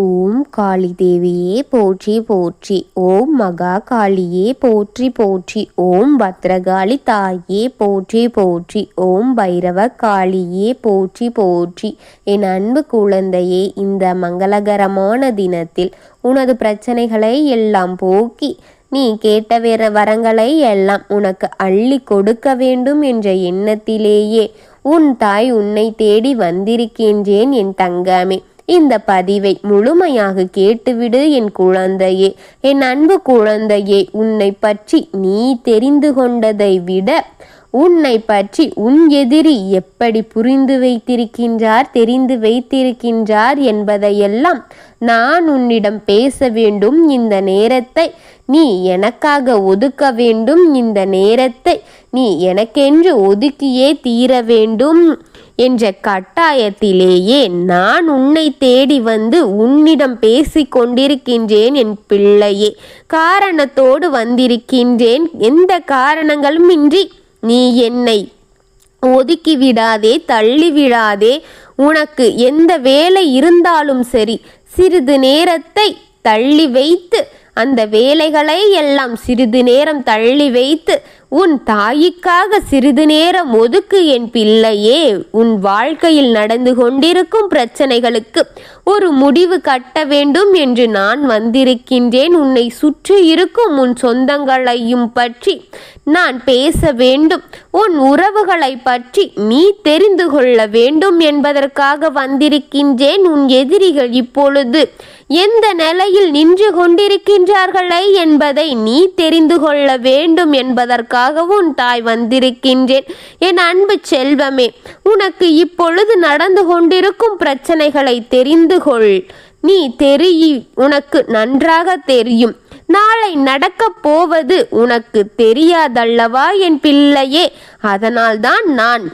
ஓம் காளி தேவியே போற்றி போற்றி. ஓம் மகா காளியே போற்றி போற்றி. ஓம் பத்ரகாளி தாயே போற்றி போற்றி. ஓம் பைரவ காளியே போற்றி போற்றி. என் அன்பு குழந்தையே இந்த மங்களகரமான தினத்தில் உனது பிரச்சனைகளை எல்லாம் போக்கி நீ கேட்ட வேற வரங்களை எல்லாம் உனக்கு அள்ளி கொடுக்க வேண்டும் என்ற எண்ணத்திலேயே உன் தாய் உன்னை தேடி வந்திருக்கின்றேன் என் தங்கமே. இந்த பதிவை முழுமையாக கேட்டுவிடு என் குழந்தையே. என் அன்பு குழந்தையே உன்னை பற்றி நீ தெரிந்து கொண்டதை விட உன்னை பற்றி உன் எதிரி எப்படி புரிந்து வைத்திருக்கின்றார் தெரிந்து வைத்திருக்கின்றார் என்பதையெல்லாம் நான் உன்னிடம் பேச வேண்டும். இந்த நேரத்தை நீ எனக்காக ஒதுக்க வேண்டும். இந்த நேரத்தை நீ எனக்கென்று ஒதுக்கியே தீர வேண்டும். என்ற கட்டாயத்திலேயே நான் உன்னை தேடி வந்து உன்னிடம் பேசி கொண்டிருக்கின்றேன் என் பிள்ளையே. காரணத்தோடு வந்திருக்கின்றேன். எந்த காரணங்களும் இன்றி நீ என்னை ஒதுக்கி விடாதே தள்ளி விடாதே. உனக்கு எந்த வேலை இருந்தாலும் சரி சிறிது நேரத்தை தள்ளி வைத்து அந்த வேலைகளை எல்லாம் சிறிது நேரம் தள்ளி வைத்து உன் தாய்க்காக சிறிது நேரம் ஒதுக்கு என் பிள்ளையே. உன் வாழ்க்கையில் நடந்து கொண்டிருக்கும் பிரச்சனைகளுக்கு ஒரு முடிவு கட்ட வேண்டும் என்று நான் வந்திருக்கின்றேன். உன்னை சுற்றி இருக்கும் உன் சொந்தங்களையும் பற்றி நான் பேச வேண்டும். உன் உறவுகளை பற்றி நீ தெரிந்து கொள்ள வேண்டும் என்பதற்காக வந்திருக்கின்றேன். உன் எதிரிகள் இப்பொழுது எந்த நிலையில் நின்று கொண்டிருக்கின்றார்களே என்பதை நீ தெரிந்து கொள்ள வேண்டும் என்பதற்காகவும் தாய் வந்திருக்கின்றேன். என் அன்பு செல்வமே உனக்கு இப்பொழுது நடந்து கொண்டிருக்கும் பிரச்சனைகளை தெரிந்து கொள் நீ தெரிய உனக்கு நன்றாக தெரியும். நாளை நடக்கப் போவது உனக்கு தெரியாதல்லவா என் பிள்ளையே? அதனால்தான் நான்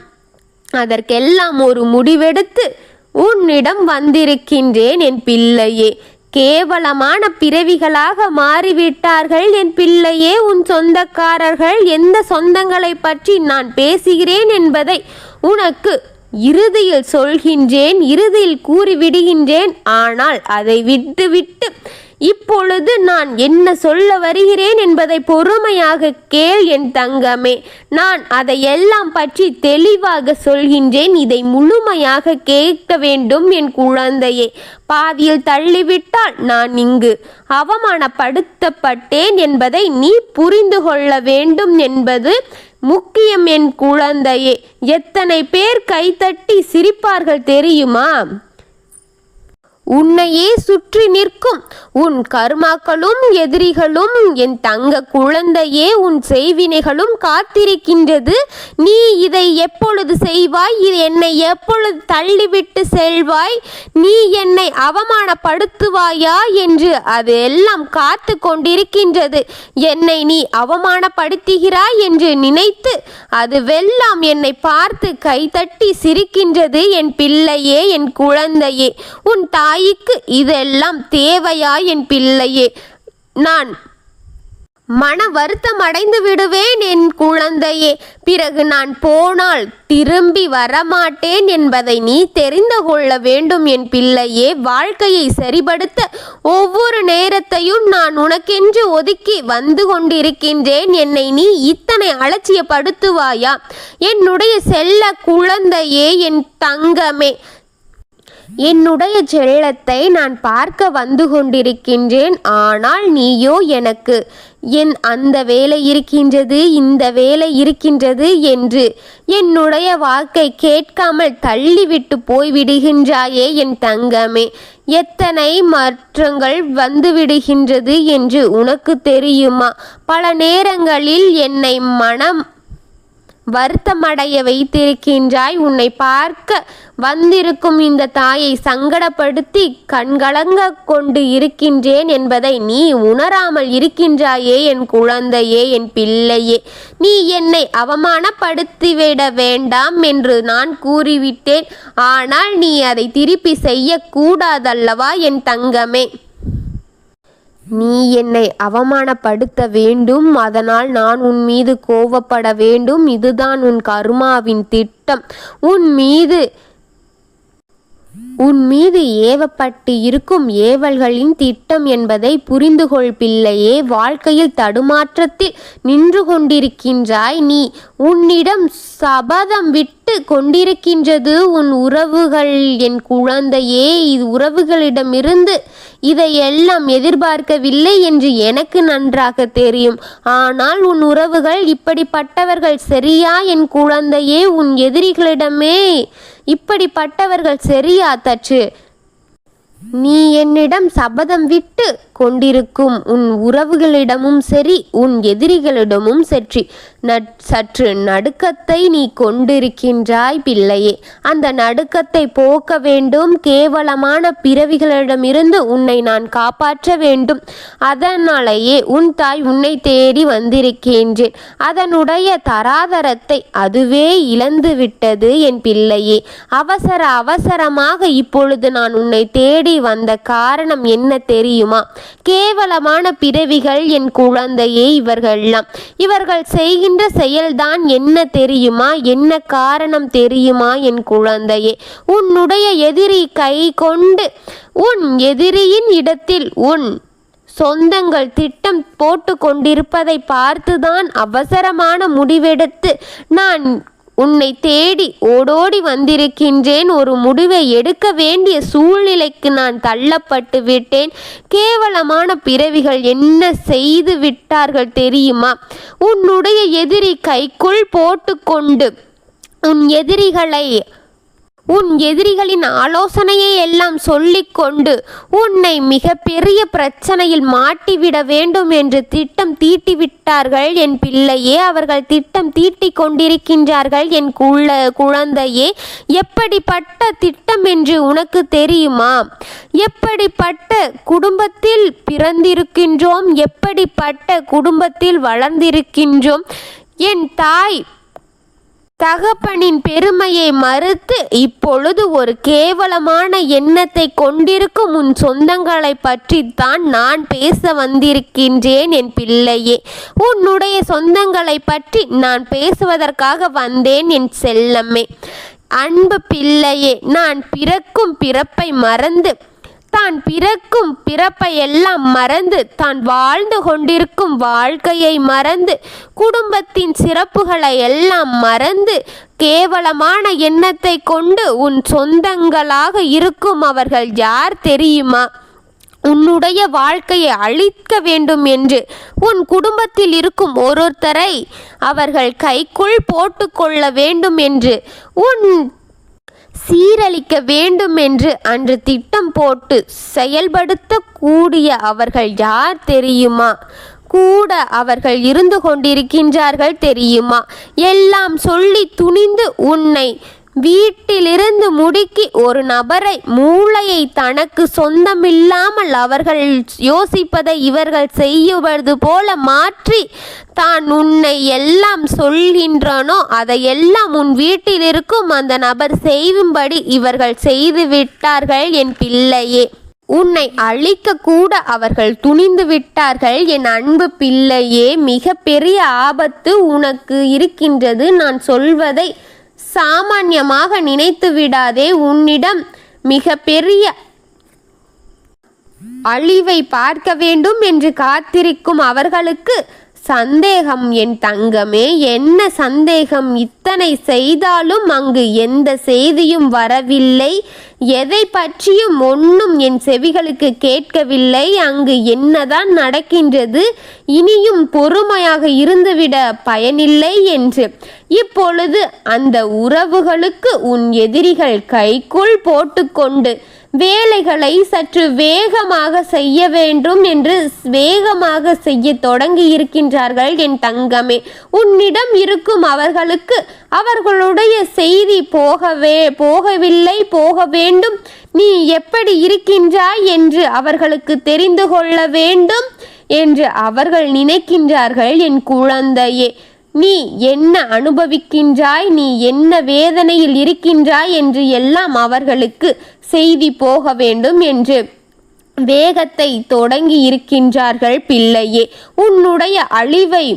அதற்கெல்லாம் ஒரு முடிவெடுத்து உன்னிடம் வந்திருக்கின்றேன் என் பிள்ளையே. கேவலமான பிறவிகளாக மாறிவிட்டார்கள் என் பிள்ளையே. உன் சொந்தக்காரர்கள் எந்த சொந்தங்களை பற்றி நான் பேசுகிறேன் என்பதை உனக்கு இறுதியில் சொல்கின்றேன் இறுதியில் கூறிவிடுகின்றேன். ஆனால் அதை விட்டுவிட்டு இப்பொழுது நான் என்ன சொல்ல வருகிறேன் என்பதை பொறுமையாக கேள் என் தங்கமே. நான் அதை எல்லாம் பற்றி தெளிவாக சொல்கின்றேன். இதை முழுமையாக கேட்க வேண்டும் என் குழந்தையே. பாதியில் தள்ளிவிட்டால் நான் இங்கு அவமானப்படுத்தப்பட்டேன் என்பதை நீ புரிந்து கொள்ள வேண்டும் என்பது முக்கியம் என் குழந்தையே எத்தனை பேர் கைத்தட்டி சிரிப்பார்கள் தெரியுமா? உன்னையே சுற்றி நிற்கும். உன் கர்மாக்களும் எதிரிகளும் என் தங்க குழந்தையே உன் செய்வினைகளும் காத்திருக்கின்றது. நீ இதை எப்பொழுது செய்வாய்? இது என்னை எப்பொழுது தள்ளிவிட்டு செல்வாய்? நீ என்னை அவமானப்படுத்துவாயா என்று அது எல்லாம் காத்து கொண்டிருக்கின்றது. என்னை நீ அவமானப்படுத்துகிறாய் என்று நினைத்து அதுவெல்லாம் என்னை பார்த்து கைதட்டி சிரிக்கின்றது. என் பிள்ளையே என் குழந்தையே உன் தாய் தாய்க்கு இதெல்லாம் தேவையா என் பிள்ளையே. நான் மன வருத்தம் அடைந்து விடுவேன் என் குழந்தையே. பிறகு நான் போனால் திரும்பி வரமாட்டேன் என்பதை நீ தெரிந்து கொள்ள வேண்டும் என் பிள்ளையே. வாழ்க்கையை சரிபடுத்த ஒவ்வொரு நேரத்தையும் நான் உனக்கென்று ஒதுக்கி வந்து கொண்டிருக்கின்றேன். என்னை நீ இத்தனை அலட்சியப்படுத்துவாயா? என்னுடைய செல்ல குழந்தையே என் தங்கமே. என்னுடைய செல்லத்தை நான் பார்க்க வந்து கொண்டிருக்கின்றேன் ஆனால் நீயோ எனக்கு என் அந்த வேலை இருக்கின்றது இந்த வேலை இருக்கின்றது என்று என்னுடைய வாக்கை கேட்காமல் தள்ளிவிட்டு போய்விடுகின்றாயே என் தங்கமே எத்தனை மாற்றங்கள் வந்துவிடுகின்றது என்று உனக்கு தெரியுமா? பல நேரங்களில் என்னை மனம் வருத்தமடைய வைத்திருக்கின்றாய். உன்னை பார்க்க வந்திருக்கும் இந்த தாயை சங்கடப்படுத்தி கண்கலங்க கொண்டு இருக்கின்றேன் என்பதை நீ உணராமல் இருக்கின்றாயே என் குழந்தையே என் பிள்ளையே. நீ என்னை அவமானப்படுத்திவிட வேண்டாம் என்று நான் கூறிவிட்டேன். ஆனால் நீ அதை திருப்பி செய்யக்கூடாதல்லவா என் தங்கமே? நீ என்னை அவமானப்படுத்த வேண்டும். அதனால் நான் உன் மீது கோவப்பட வேண்டும். இதுதான் உன் கருமாவின் திட்டம். உன் மீது உன் மீது ஏவப்பட்டு இருக்கும் ஏவல்களின் திட்டம் என்பதை புரிந்து பிள்ளையே வாழ்க்கையில் தடுமாற்றத்தில் நின்று கொண்டிருக்கின்றாய் நீ. உன்னிடம் சபதம் விட்டு கொண்டிருக்கின்றது உன் உறவுகள் என் குழந்தையே இது உறவுகளிடமிருந்து இதையெல்லாம் எதிர்பார்க்கவில்லை என்று எனக்கு நன்றாக தெரியும். ஆனால் உன் உறவுகள் இப்படிப்பட்டவர்கள் சரியா? என் குழந்தையே உன் எதிரிகளிடமே இப்படிப்பட்டவர்கள் சரியா? தச்சு. நீ என்னிடம் சபதம் விட்டு கொண்டிருக்கும். உன் உறவுகளிடமும் சரி உன் எதிரிகளிடமும் சற்றி சற்று நடுக்கத்தை நீ கொண்டிருக்கின்றாய் பிள்ளையே. அந்த நடுக்கத்தை போக்க வேண்டும். கேவலமான பிறவிகளிடமிருந்து உன்னை நான் காப்பாற்ற வேண்டும். அதனாலேயே உன் தாய் உன்னை தேடி வந்திருக்கின்றேன். அதனுடைய தராதரத்தை அதுவே இழந்து விட்டது என் பிள்ளையே. அவசர அவசரமாக இப்பொழுது நான் உன்னை தேடி வந்த காரணம் என்ன தெரியுமா? கேவலமான பிறவிகள் என் குழந்தையே இவர்கள்லாம். இவர்கள் செய்கின்ற செயல்தான் என்ன தெரியுமா? என்ன காரணம் தெரியுமா என் குழந்தையே? உன்னுடைய எதிரி கை கொண்டு உன் எதிரியின் இடத்தில் உன் சொந்தங்கள் திட்டம் போட்டு கொண்டிருப்பதை பார்த்துதான் அவசரமான முடிவெடுத்து நான் உன்னை தேடி ஓடோடி வந்திருக்கின்றேன். ஒரு முடிவை எடுக்க வேண்டிய சூழ்நிலைக்கு நான் தள்ளப்பட்டு விட்டேன். கேவலமான பிறவிகள் என்ன செய்து விட்டார்கள் தெரியுமா? உன்னுடைய எதிரி கைக்குள் போட்டுக்கொண்டு உன் எதிரிகளை உன் எதிரிகளின் ஆலோசனையை எல்லாம் சொல்லிக்கொண்டு உன்னை மிக பெரிய பிரச்சனையில் மாட்டிவிட வேண்டும் என்று திட்டம் தீட்டிவிட்டார்கள். என் பிள்ளையே அவர்கள் திட்டம் தீட்டி கொண்டிருக்கின்றார்கள். என் குள்ள குழந்தையே எப்படிப்பட்ட திட்டம் என்று உனக்கு தெரியுமா? எப்படிப்பட்ட குடும்பத்தில் பிறந்திருக்கின்றோம்? எப்படிப்பட்ட குடும்பத்தில் வளர்ந்திருக்கின்றோம்? என் தாய் தகப்பனின் பெருமையை மறுத்து இப்பொழுது ஒரு கேவலமான எண்ணத்தை கொண்டிருக்கும் உன் சொந்தங்களை பற்றித்தான் நான் பேச வந்திருக்கின்றேன் என் பிள்ளையே. உன்னுடைய சொந்தங்களை பற்றி நான் பேசுவதற்காக வந்தேன் என் செல்லம்மே அன்பு பிள்ளையே நான் பிறக்கும் பிறப்பை மறந்து தான் பிறக்கும் பிறப்பை எல்லாம் மறந்து தான் வாழ்ந்து கொண்டிருக்கும் வாழ்க்கையை மறந்து குடும்பத்தின் சிறப்புகளை எல்லாம் மறந்து கேவலமான எண்ணத்தை கொண்டு உன் சொந்தங்களாக இருக்கும் அவர்கள் யார் தெரியுமா? உன்னுடைய வாழ்க்கையை அழிக்க வேண்டும் என்று உன் குடும்பத்தில் இருக்கும் ஒருத்தரை அவர்கள் கைக்குள் போட்டுக்கொள்ள வேண்டும் என்று உன் சீரழிக்க வேண்டும் என்று அன்று திட்டம் போட்டு செயல்படுத்தக்கூடிய அவர்கள் யார் தெரியுமா? கூட அவர்கள் இருந்து கொண்டிருக்கின்றார்கள் தெரியுமா? எல்லாம் சொல்லி துணிந்து உன்னை வீட்டிலிருந்து முடுக்கி ஒரு நபரை மூளையை தனக்கு சொந்தமில்லாமல் அவர்கள் யோசிப்பதை இவர்கள் செய்யுவது போல மாற்றி தான் உன்னை எல்லாம் சொல்கின்றனோ அதையெல்லாம் உன் வீட்டில் இருக்கும் அந்த நபர் செய்யும்படி இவர்கள் செய்து விட்டார்கள் என் பிள்ளையே. உன்னை அழிக்க கூட அவர்கள் துணிந்து விட்டார்கள் என் அன்பு பிள்ளையே. மிக பெரிய ஆபத்து உனக்கு இருக்கின்றது. நான் சொல்வதை சாமான்யமாக நினைத்து விடாதே உன்னிடம் மிக பெரிய அழிவை பார்க்க வேண்டும் என்று காத்திருக்கும் அவர்களுக்கு சந்தேகம் என் தங்கமே என்ன சந்தேகம் இத்தனை செய்தாலும் அங்கு எந்த செய்தியும் வரவில்லை. எதை பற்றியும் ஒன்றும் என் செவிகளுக்கு கேட்கவில்லை. அங்கு என்னதான் நடக்கின்றது இனியும் பொறுமையாக இருந்துவிட பயனில்லை என்று. இப்பொழுது அந்த உறவுகளுக்கு உன் எதிரிகள் கைக்குள் போட்டுக்கொண்டு வேலைகளை சற்று வேகமாக செய்ய வேண்டும் என்று வேகமாக செய்ய தொடங்கி இருக்கின்றார்கள் என் தங்கமே. உன்னிடம் இருக்கும் அவர்களுக்கு அவர்களுடைய செய்தி போகவே போகவில்லை போக வேண்டும். நீ எப்படி இருக்கின்றாய் என்று அவர்களுக்கு தெரிந்து கொள்ள வேண்டும் என்று அவர்கள் நினைக்கின்றார்கள் என் குழந்தையே. நீ என்ன அனுபவிக்கின்றாய்? நீ என்ன வேதனையில் இருக்கின்றாய்? என்று எல்லாம் அவர்களுக்கு செய்தி போக வேண்டும் என்று வேகத்தை தொடங்கி இருக்கின்றார்கள் பிள்ளையே. உன்னுடைய அழிவை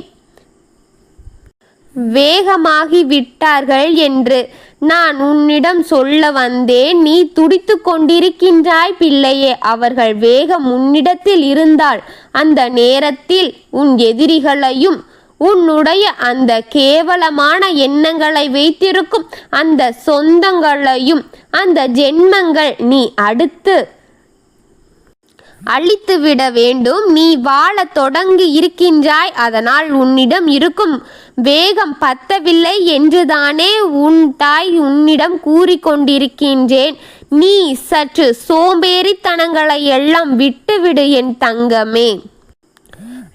வேகமாகி விட்டார்கள் என்று நான் உன்னிடம் சொல்ல வந்தேன். நீ துடித்து கொண்டிருக்கின்றாய் பிள்ளையே. அவர்கள் வேகம் உன்னிடத்தில் இருந்தால் அந்த நேரத்தில் உன் எதிரிகளையும் உன்னுடைய அந்த கேவலமான எண்ணங்களை வைத்திருக்கும் அந்த சொந்தங்களையும் அந்த ஜென்மங்கள் நீ அடுத்து அழித்துவிட வேண்டும். நீ வாழ தொடங்கி இருக்கின்றாய். அதனால் உன்னிடம் இருக்கும் வேகம் பத்தவில்லை என்றுதானே உன் தாய் உன்னிடம் கூறிக்கொண்டிருக்கின்றேன் நீ சற்று சோம்பேறித்தனங்களை எல்லாம் விட்டுவிடு என் தங்கமே.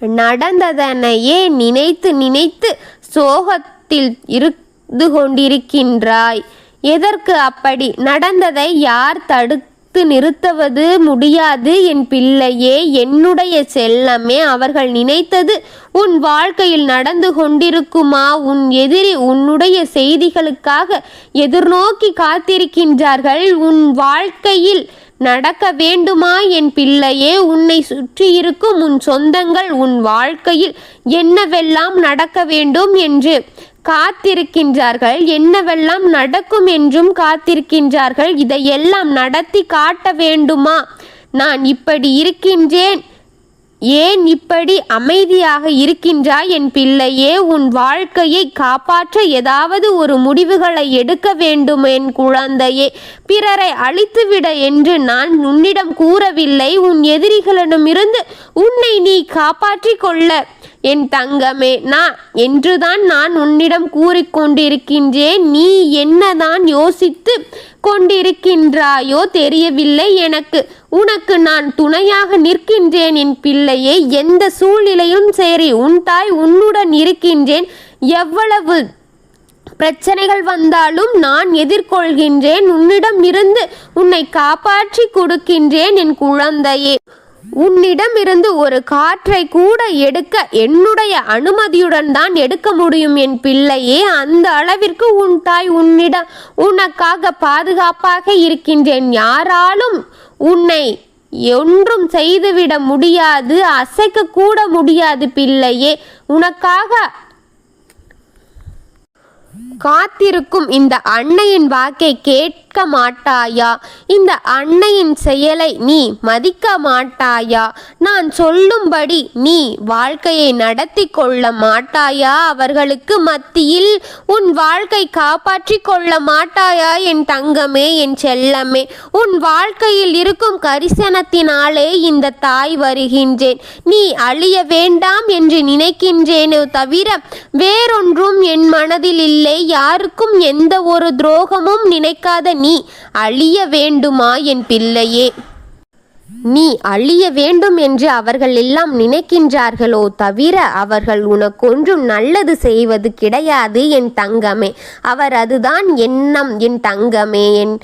நடந்ததனையே நினைத்து நினைத்து சோகத்தில் இருந்து கொண்டிருக்கின்றாய். எதற்கு அப்படி? நடந்ததை யார் தடுத்து நிறுத்துவது முடியாது. என் பிள்ளையே என்னுடைய செல்லமே அவர்கள் நினைத்தது உன் வாழ்க்கையில் நடந்து கொண்டிருக்குமா? உன் எதிரி உன்னுடைய செய்திகளுக்காக எதிர்நோக்கி காத்திருக்கின்றார்கள். உன் வாழ்க்கையில் நடக்க வேண்டுமா என் பிள்ளையே? உன்னை சுற்றி இருக்கும் உன் சொந்தங்கள் உன் வாழ்க்கையில் என்னவெல்லாம் நடக்க வேண்டும் என்று காத்திருக்கின்றார்கள்? என்னவெல்லாம் நடக்கும் என்றும் காத்திருக்கின்றார்கள்? இதையெல்லாம் நடத்தி காட்ட வேண்டுமா? நான் இப்படி இருக்கின்றேன். ஏன் இப்படி அமைதியாக இருக்கின்றாய் என் பிள்ளையே? உன் வாழ்க்கையை காப்பாற்ற ஏதாவது ஒரு முடிவுகளை எடுக்க வேண்டும் என் குழந்தையே. பிறரை அழித்துவிட என்று நான் உன்னிடம் கூறவில்லை. உன் எதிரிகளிடமிருந்து உன்னை நீ காப்பாற்றிக் கொள்ள. என் தங்கமே நான் என்றுதான் நான் உன்னிடம் கூறிக்கொண்டிருக்கின்றேன். நீ என்னதான் யோசித்து கொண்டிருக்கின்றாயோ தெரியவில்லை எனக்கு. உனக்கு நான் துணையாக நிற்கின்றேன் என் பிள்ளையே எந்த சூழ்நிலையும் சரி உன் தாய் உன்னுடன் இருக்கின்றேன். எவ்வளவு பிரச்சனைகள் வந்தாலும் நான் எதிர்கொள்கின்றேன். உன்னிடம் இருந்து உன்னை காப்பாற்றி கொடுக்கின்றேன் என் குழந்தையே. உன்னிடமிருந்து ஒரு காற்றை கூட எடுக்க என்னுடைய அனுமதியுடன் தான் எடுக்க முடியும் என் பிள்ளையே. அந்த அளவிற்கு உன் தாய் உன்னிடம் உனக்காக பாதுகாப்பாக இருக்கின்றேன். யாராலும் உன்னை ஒன்றும் செய்துவிட முடியாது அசைக்க கூட முடியாது பிள்ளையே. உனக்காக காத்திருக்கும் இந்த அன்னையின் வாக்கை கேட்க மாட்டாயா? இந்த அன்னையின் செயலை நீ மதிக்க மாட்டாயா? நான் சொல்லும்படி நீ வாழ்க்கையை நடத்தி கொள்ள மாட்டாயா? அவர்களுக்கு மத்தியில் உன் வாழ்க்கை காப்பாற்றி கொள்ள மாட்டாயா? என் தங்கமே என் செல்லமே உன் வாழ்க்கையில் இருக்கும் கரிசனத்தினாலே இந்த தாய் வருகின்றேன். நீ அழிய வேண்டாம் என்று நினைக்கின்றேனோ தவிர வேறொன்றும் என் மனதில் இல்லை யாருக்கும் எந்த ஒரு துரோகமும் நினைக்காத நீ அழிய வேண்டுமா என் பிள்ளையே? நீ அழிய வேண்டும் என்று அவர்கள் எல்லாம் நினைக்கின்றார்களோ தவிர அவர்கள் உனக்கொன்றும் நல்லது செய்வது கிடையாது என் தங்கமே. அவர் அதுதான் எண்ணம் என் தங்கமே என்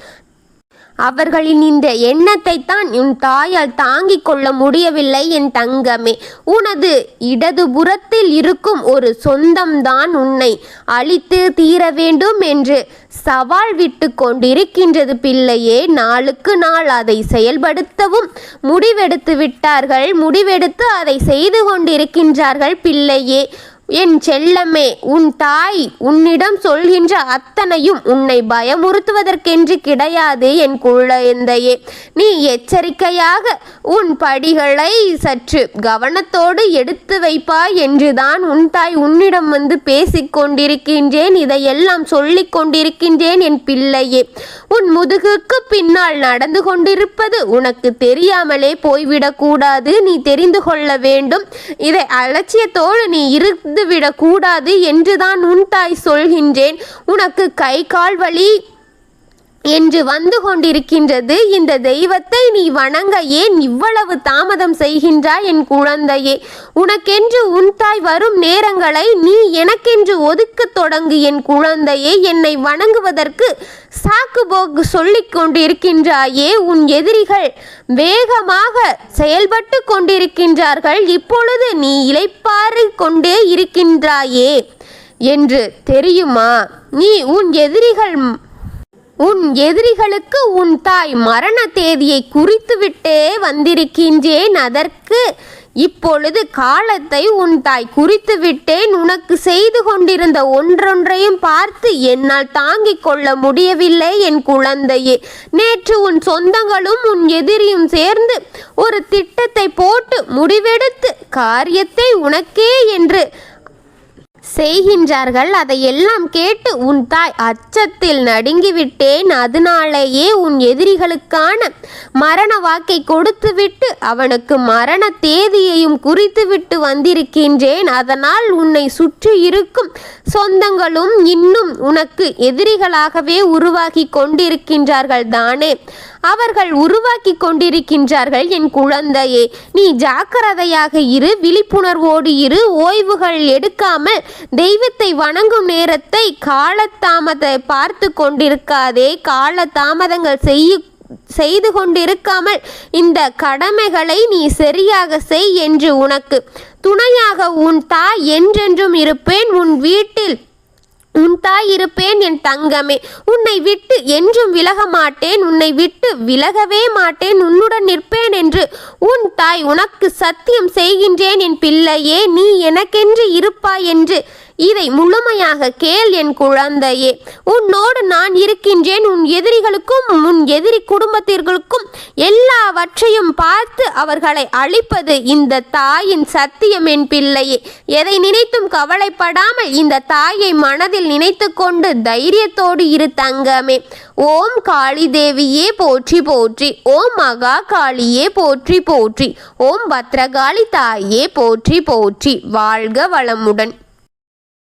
அவர்களின் இந்த எண்ணத்தை தான் உன் தாயால் தாங்கிக் கொள்ள முடியவில்லை என் தங்கமே. உனது இடதுபுறத்தில் இருக்கும் ஒரு சொந்தம்தான் உன்னை அழித்து தீர வேண்டும் என்று சவால் விட்டு கொண்டிருக்கின்றது பிள்ளையே. நாளுக்கு நாள் அதை செயல்படுத்தவும் முடிவெடுத்து விட்டார்கள். முடிவெடுத்து அதை செய்து கொண்டிருக்கின்றார்கள் பிள்ளையே. என் செல்லமே உன் தாய் உன்னிடம் சொல்கின்ற அத்தனையும் உன்னை பயமுறுத்துவதற்கென்று கிடையாது என் குழந்தையே. நீ எச்சரிக்கையாக உன் படிகளை சற்று கவனத்தோடு எடுத்து வைப்பாய் என்றுதான் உன் தாய் உன்னிடம் வந்து பேசிக்கொண்டிருக்கின்றேன். இதையெல்லாம் சொல்லிக் கொண்டிருக்கின்றேன் என் பிள்ளையே. உன் முதுகுக்கு பின்னால் நடந்து கொண்டிருப்பது உனக்கு தெரியாமலே போய்விடக்கூடாது. நீ தெரிந்து கொள்ள வேண்டும். இதை அலட்சியத்தோடு நீ இருந்து விடக்கூடாது என்றுதான் உன் தாய் சொல்கின்றேன். உனக்கு கை கால் வலி என்று வந்து கொண்டிருக்கின்றது. இந்த தெய்வத்தை நீ வணங்க ஏன் இவ்வளவு தாமதம் செய்கின்றாய் என் குழந்தையே. உனக்கென்று உன் தாய் வரும் நேரங்களை நீ எனக்கென்று ஒதுக்கத் தொடங்கு என் குழந்தையே. என்னை வணங்குவதற்கு சாக்கு போக்கு சொல்லிக் கொண்டிருக்கின்றாயே. உன் எதிரிகள் வேகமாக செயல்பட்டு கொண்டிருக்கின்றார்கள். இப்பொழுது நீ இளைப்பாறு கொண்டே இருக்கின்றாயே. என்று தெரியுமா? நீ உன் எதிரிகள் உன் எதிரிகளுக்கு உன் தாய் மரண தேதியை குறித்துவிட்டே வந்திருக்கின்றேன் அதற்கு இப்பொழுது காலத்தை உன் தாய் குறித்து விட்டேன் உனக்கு செய்து கொண்டிருந்த ஒன்றொன்றையும் பார்த்து என்னால் தாங்கிக் கொள்ள முடியவில்லை என் குழந்தையே. நேற்று உன் சொந்தங்களும் உன் எதிரியும் சேர்ந்து ஒரு திட்டத்தை போட்டு முடிவெடுத்து காரியத்தை உனக்கே என்று செய்கின்றார்கள். அதையெல்லாம் கேட்டு உன் தாய் அச்சத்தில் நடுங்கிவிட்டேன். அதனாலேயே உன் எதிரிகளுக்கான மரண வாக்கை கொடுத்துவிட்டு அவனுக்கு மரண தேதியையும் குறித்துவிட்டு வந்திருக்கின்றேன். அதனால் உன்னை சுற்றி இருக்கும் சொந்தங்களும் இன்னும் உனக்கு எதிரிகளாகவே உருவாகி கொண்டிருக்கின்றார்கள் தானே அவர்கள் உருவாக்கி கொண்டிருக்கின்றார்கள். என் குழந்தையே நீ ஜாக்கிரதையாக இரு விழிப்புணர்வோடு இரு ஓய்வுகள் எடுக்காமல் தெய்வத்தை வணங்கும் நேரத்தை காலத்தாமதை பார்த்து கொண்டிருக்காதே. காலதாமதங்கள் செய்ய செய்து கொண்டிருக்காமல் இந்த கடமைகளை நீ சரியாக செய் என்று உனக்கு துணையாக உன் தாய் என்றென்றும் இருப்பேன். உன் வீட்டில் உன் தாய் இருப்பேன் என் தங்கமே. உன்னை விட்டு என்றும் விலக மாட்டேன் உன்னை விட்டு விலகவே மாட்டேன். உன்னுடன் நிற்பேன் என்று உன் தாய் உனக்கு சத்தியம் செய்கின்றேன். என் பிள்ளையே நீ எனக்கென்று இருப்பாய் என்று இதை முழுமையாக கேள் என் குழந்தையே. உன்னோடு நான் இருக்கின்றேன். உன் எதிரிகளுக்கும் உன் எதிரி குடும்பத்திற்கும் எல்லாவற்றையும் பார்த்து அவர்களை அழிப்பது இந்த தாயின் சத்தியம் என் பிள்ளையே. எதை நினைத்தும் கவலைப்படாமல் இந்த தாயை மனதில் நினைத்து கொண்டு தைரியத்தோடு இரு தங்கமே. ஓம் காளி தேவியே போற்றி போற்றி. ஓம் மகா காளியே போற்றி போற்றி. ஓம் பத்ரகாளி தாயே போற்றி போற்றி. வாழ்க வளமுடன்.